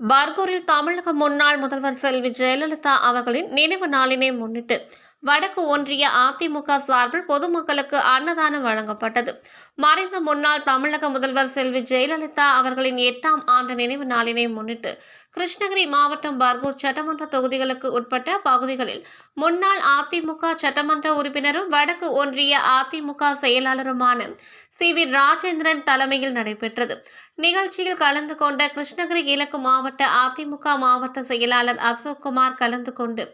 பர்கூரில் தமிழக முன்னாள் முதல்வர் செல்வி ஜெயலலிதா அவர்களின் நினைவு நாளினை முன்னிட்டு வடக்கு ஒன்றிய அதிமுக சார்பில் பொதுமக்களுக்கு அன்னதானம் வழங்கப்பட்டது. மறைந்த முன்னாள் தமிழக முதல்வர் செல்வி ஜெயலலிதா அவர்களின் எட்டாம் ஆண்டு நினைவு நாளினை முன்னிட்டு கிருஷ்ணகிரி மாவட்டம் பர்கூர் சட்டமன்ற தொகுதிகளுக்கு உட்பட்ட பகுதிகளில் முன்னாள் அதிமுக சட்டமன்ற உறுப்பினரும் வடக்கு ஒன்றிய அதிமுக செயலாளருமான சி வி ராஜேந்திரன் தலைமையில் நடைபெற்றது. நிகழ்ச்சியில் கலந்து கொண்ட கிருஷ்ணகிரி கிழக்கு மாவட்ட அதிமுக மாவட்ட செயலாளர் அசோக்குமார் கலந்து கொண்டு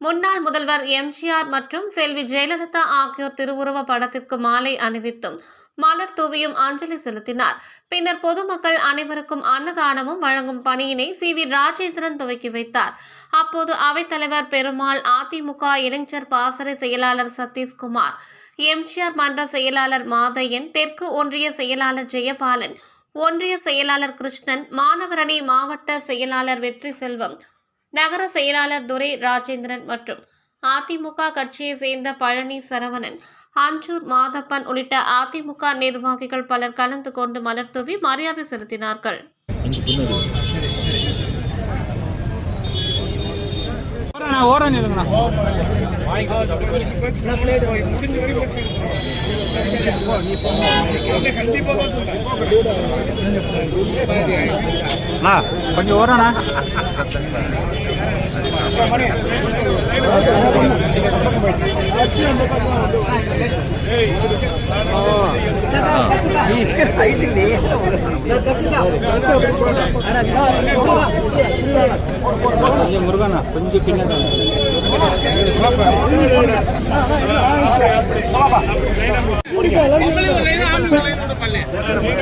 முன்னாள் முதல்வர் எம்ஜிஆர் மற்றும் செல்வி ஜெயலலிதா ஆகியோர் திருவுருவ படத்திற்கு மாலை அணிவித்தும் மலர் தூவியும் அஞ்சலி செலுத்தினார். பின்னர் பொதுமக்கள் அனைவருக்கும் அன்னதானமும் வழங்கும் பணியினை சி வி ராஜேந்திரன் துவக்கி வைத்தார். அப்போது அவைத்தலைவர் பெருமாள் அதிமுக இளைஞர் பாசறை செயலாளர் சதீஷ்குமார் எம்ஜிஆர் மன்ற செயலாளர் மாதையன் தெற்கு ஒன்றிய செயலாளர் ஜெயபாலன் ஒன்றிய செயலாளர் கிருஷ்ணன் மாணவரணி மாவட்ட செயலாளர் வெற்றி செல்வம் நகர செயலாளர் துரை ராஜேந்திரன் மற்றும் அதிமுக கட்சியை சேர்ந்த பழனி சரவணன் அஞ்சூர் மாதப்பன் உள்ளிட்ட அதிமுக நிர்வாகிகள் பலர் கலந்து கொண்டு மலர் தூவி மரியாதை செலுத்தினார்கள். ஓரண்ணா அண்ணா. கொஞ்சம் கொஞ்சம் முருகண்ணா கொஞ்சம் பின்னாடி